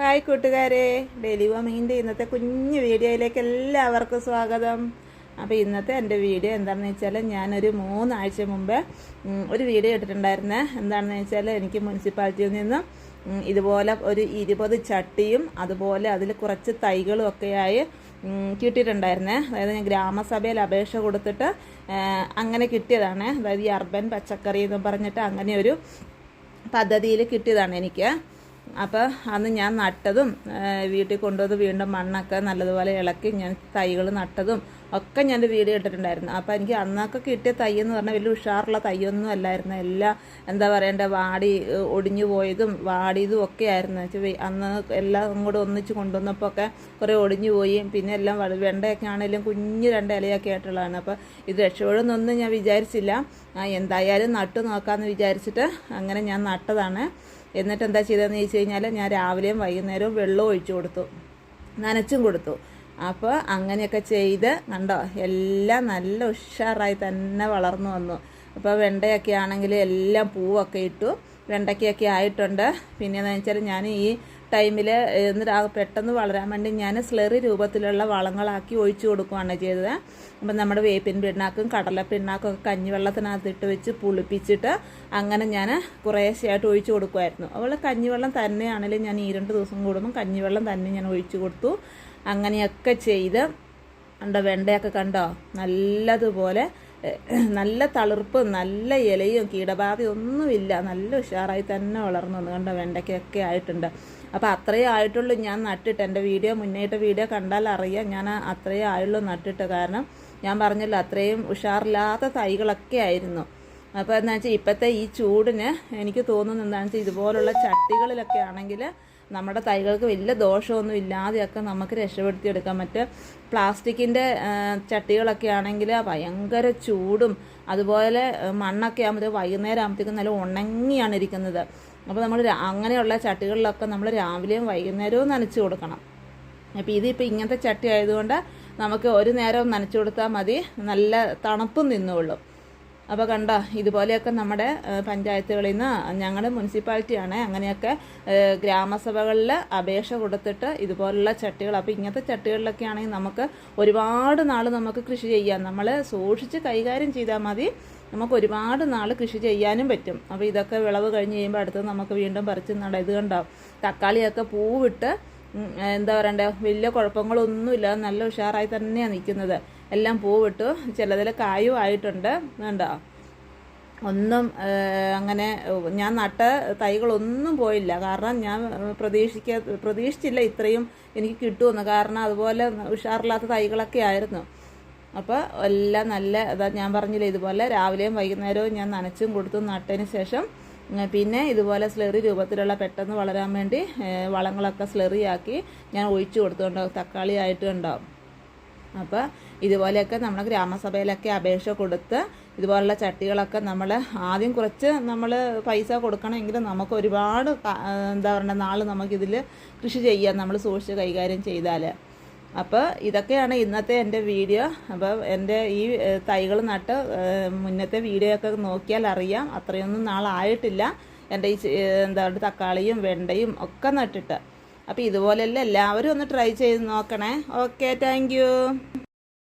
Hi കൂട്ടുകാരെ. Daily വോമിങ്ങിന്റെ ഇന്നത്തെ കുഞ്ഞു വീഡിയോയിലേക്ക് എല്ലാവർക്കും സ്വാഗതം. അപ്പോൾ ഇന്നത്തെ എന്റെ വീഡിയോ എന്താണെന്ന് വെച്ചാൽ ഞാനൊരു മൂന്നാഴ്ച മുമ്പ് ഒരു വീഡിയോ ഇട്ടിട്ടുണ്ടായിരുന്നേ. എന്താണെന്ന് വെച്ചാൽ എനിക്ക് മുനിസിപ്പാലിറ്റിയിൽ നിന്നും ഇതുപോലെ ഒരു ഇരുപത് ചട്ടിയും അതുപോലെ അതിൽ കുറച്ച് തൈകളും ഒക്കെയായി കിട്ടിയിട്ടുണ്ടായിരുന്നേ. അതായത് ഞാൻ ഗ്രാമസഭയിൽ അപേക്ഷ കൊടുത്തിട്ട് അങ്ങനെ കിട്ടിയതാണ്. അതായത് ഈ അർബൻ പച്ചക്കറി എന്ന് പറഞ്ഞിട്ട് അങ്ങനെ ഒരു പദ്ധതിയിൽ കിട്ടിയതാണ് എനിക്ക്. അപ്പോൾ അന്ന് ഞാൻ നട്ടതും വീട്ടിൽ കൊണ്ടുവന്ന് വീണ്ടും മണ്ണൊക്കെ നല്ലതുപോലെ ഇളക്കി ഞാൻ തൈകൾ നട്ടതും ഒക്കെ ഞാൻ വീഡിയോ ഇട്ടിട്ടുണ്ടായിരുന്നു. അപ്പോൾ എനിക്ക് അന്നൊക്കെ കിട്ടിയ തൈ എന്ന് പറഞ്ഞാൽ വലിയ ഉഷാറുള്ള തൈയൊന്നും അല്ലായിരുന്നു. എല്ലാം എന്താ പറയണ്ടേ വാടി ഒടിഞ്ഞു പോയതും വാടിയതും ഒക്കെ ആയിരുന്നു. അന്ന് എല്ലാം അങ്ങോട്ട് ഒന്നിച്ച് കൊണ്ടുവന്നപ്പോൾ ഒക്കെ കുറേ ഒടിഞ്ഞു പോയി പിന്നെ എല്ലാം വെണ്ടയൊക്കെ ആണെങ്കിലും കുഞ്ഞു രണ്ട് ഇലയൊക്കെ ആയിട്ടുള്ളതാണ്. അപ്പോൾ ഇത് രക്ഷപ്പെടുന്നൊന്നും ഞാൻ വിചാരിച്ചില്ല. എന്തായാലും നട്ടു നോക്കാമെന്ന് വിചാരിച്ചിട്ട് അങ്ങനെ ഞാൻ നട്ടതാണ്. എന്നിട്ട് എന്താ ചെയ്തതെന്ന് ചോദിച്ചു കഴിഞ്ഞാൽ ഞാൻ രാവിലെയും വൈകുന്നേരവും വെള്ളം ഒഴിച്ചു കൊടുത്തു. നനച്ചും കൊടുത്തു. അപ്പോൾ അങ്ങനെയൊക്കെ ചെയ്ത് കണ്ടോ എല്ലാം നല്ല ഉഷാറായി തന്നെ വളർന്നു വന്നു. അപ്പോൾ വെണ്ടയൊക്കെ ആണെങ്കിൽ എല്ലാം പൂവൊക്കെ ഇട്ടു. വെണ്ടയ്ക്കൊക്കെ ആയിട്ടുണ്ട്. പിന്നെ പിന്നെയെന്ന് വെച്ചാൽ ഞാൻ ഈ ടൈമിൽ പെട്ടെന്ന് വളരാൻ വേണ്ടി ഞാൻ സ്ലറി രൂപത്തിലുള്ള വളങ്ങളാക്കി ഒഴിച്ചു കൊടുക്കുകയാണ് ചെയ്തത്. അപ്പം നമ്മുടെ വേപ്പിൻ പിണ്ണാക്കും കടല പിണ്ണാക്കും ഒക്കെ കഞ്ഞിവെള്ളത്തിനകത്ത് ഇട്ട് വെച്ച് പുളിപ്പിച്ചിട്ട് അങ്ങനെ ഞാൻ കുറേശ്ശെയായിട്ട് ഒഴിച്ചു കൊടുക്കുമായിരുന്നു അതുപോലെ കഞ്ഞിവെള്ളം തന്നെയാണെങ്കിലും ഞാൻ ഈ രണ്ട് ദിവസം കൂടുമ്പം കഞ്ഞിവെള്ളം തന്നെ ഞാൻ ഒഴിച്ചു കൊടുത്തു. അങ്ങനെയൊക്കെ ചെയ്ത് കണ്ടോ വെണ്ടയൊക്കെ കണ്ടോ? നല്ലതുപോലെ നല്ല തളിർപ്പ് നല്ല ഇലയും കീടബാധയൊന്നുമില്ല നല്ല ഉഷാറായി തന്നെ വളർന്നു വന്നു. കണ്ടോ വെണ്ടയ്ക്കൊക്കെ ആയിട്ടുണ്ട്. അപ്പോൾ അത്രയേ ആയിട്ടുള്ളൂ. ഞാൻ നട്ടിട്ട് എന്റെ വീഡിയോ മുന്നേറ്റ വീഡിയോ കണ്ടാൽ അറിയാം. ഞാൻ അത്രയേ ആയുള്ളൂ നട്ടിട്ട്. കാരണം ഞാൻ പറഞ്ഞല്ലോ അത്രയും ഉഷാറില്ലാത്ത തൈകളൊക്കെ ആയിരുന്നു. അപ്പോൾ എന്താ വെച്ചാൽ ഇപ്പോഴത്തെ ഈ ചൂടിന് എനിക്ക് തോന്നുന്നത് എന്താണെന്ന് വെച്ചാൽ ഇതുപോലുള്ള ചട്ടികളിലൊക്കെ ആണെങ്കിൽ നമ്മുടെ തൈകൾക്ക് വലിയ ദോഷമൊന്നും ഇല്ലാതെയൊക്കെ നമുക്ക് രക്ഷപ്പെടുത്തിയെടുക്കാൻ പറ്റും. പ്ലാസ്റ്റിക്കിന്റെ ചട്ടികളൊക്കെ ആണെങ്കിൽ ഭയങ്കര ചൂടും അതുപോലെ മണ്ണൊക്കെ ആകുമ്പോൾ വൈകുന്നേരം ആകുമ്പോഴത്തേക്കും നല്ല ഉണങ്ങിയാണ് ഇരിക്കുന്നത്. അപ്പോൾ നമ്മൾ അങ്ങനെയുള്ള ചട്ടികളിലൊക്കെ നമ്മൾ രാവിലെയും വൈകുന്നേരവും നനച്ച് കൊടുക്കണം. അപ്പോൾ ഇതിപ്പോൾ ഇങ്ങനത്തെ ചട്ടി ആയതുകൊണ്ട് നമുക്ക് ഒരു നേരം നനച്ചു കൊടുത്താൽ മതി. നല്ല തണുപ്പും നിന്നുകൊള്ളും അപ്പോൾ കണ്ടോ ഇതുപോലെയൊക്കെ നമ്മുടെ പഞ്ചായത്തുകളിൽ നിന്ന് ഞങ്ങളുടെ മുനിസിപ്പാലിറ്റിയാണ് അങ്ങനെയൊക്കെ ഗ്രാമസഭകളിൽ അപേക്ഷ കൊടുത്തിട്ട് ഇതുപോലുള്ള ചട്ടികൾ അപ്പോൾ ഇങ്ങനത്തെ ചട്ടികളിലൊക്കെ ആണെങ്കിൽ നമുക്ക് ഒരുപാട് നാൾ നമുക്ക് കൃഷി ചെയ്യാം. നമ്മൾ സൂക്ഷിച്ച് കൈകാര്യം ചെയ്താൽ മതി. നമുക്ക് ഒരുപാട് നാൾ കൃഷി ചെയ്യാനും പറ്റും. അപ്പോൾ ഇതൊക്കെ വിളവ് കഴിഞ്ഞ് കഴിയുമ്പോൾ അടുത്ത് നമുക്ക് വീണ്ടും പറിച്ച് നട ഇത് കണ്ടോ തക്കാളിയൊക്കെ പൂവിട്ട് എന്താ പറയണ്ടേ? വലിയ കുഴപ്പങ്ങളൊന്നുമില്ല. നല്ല ഉഷാറായി തന്നെയാണ് നിൽക്കുന്നത്. എല്ലാം പൂവിട്ടു. ചിലതിൽ കായും ആയിട്ടുണ്ട്. വേണ്ട ഒന്നും അങ്ങനെ ഞാൻ നട്ട തൈകളൊന്നും പോയില്ല. കാരണം ഞാൻ പ്രതീക്ഷിക്ക പ്രതീക്ഷിച്ചില്ല ഇത്രയും എനിക്ക് കിട്ടുമെന്ന്. കാരണം അതുപോലെ ഉഷാറില്ലാത്ത തൈകളൊക്കെ ആയിരുന്നു. അപ്പോൾ എല്ലാം നല്ല അതാ ഞാൻ പറഞ്ഞില്ല ഇതുപോലെ രാവിലെയും വൈകുന്നേരവും ഞാൻ നനച്ചും കൊടുത്തും നട്ടതിന് ശേഷം പിന്നെ ഇതുപോലെ സ്ലെറി രൂപത്തിലുള്ള പെട്ടെന്ന് വളരാൻ വേണ്ടി വളങ്ങളൊക്കെ സ്ലെറിയാക്കി ഞാൻ ഒഴിച്ചു കൊടുത്തുണ്ടാവും തക്കാളി ആയിട്ടും ഉണ്ടാവും അപ്പോൾ ഇതുപോലെയൊക്കെ നമ്മൾ ഗ്രാമസഭയിലൊക്കെ അപേക്ഷ കൊടുത്ത് ഇതുപോലുള്ള ചട്ടികളൊക്കെ നമ്മൾ ആദ്യം കുറച്ച് നമ്മൾ പൈസ കൊടുക്കണമെങ്കിൽ നമുക്ക് ഒരുപാട് എന്താ പറയുക നാൾ നമുക്കിതിൽ കൃഷി ചെയ്യാം നമ്മൾ സൂക്ഷിച്ച് കൈകാര്യം ചെയ്താൽ അപ്പോൾ ഇതൊക്കെയാണ് ഇന്നത്തെ എന്റെ വീഡിയോ. അപ്പോൾ എന്റെ ഈ തൈകൾ നട്ട് മുന്നത്തെ വീഡിയോ ഒക്കെ നോക്കിയാൽ അറിയാം. അത്രയൊന്നും നാളായിട്ടില്ല എന്റെ ഈ എന്താ പറയുക തക്കാളിയും വെണ്ടയും ഒക്കെ നട്ടിട്ട്. അപ്പോൾ ഇതുപോലെയല്ല എല്ലാവരും ഒന്ന് ട്രൈ ചെയ്ത് നോക്കണേ. Okay thank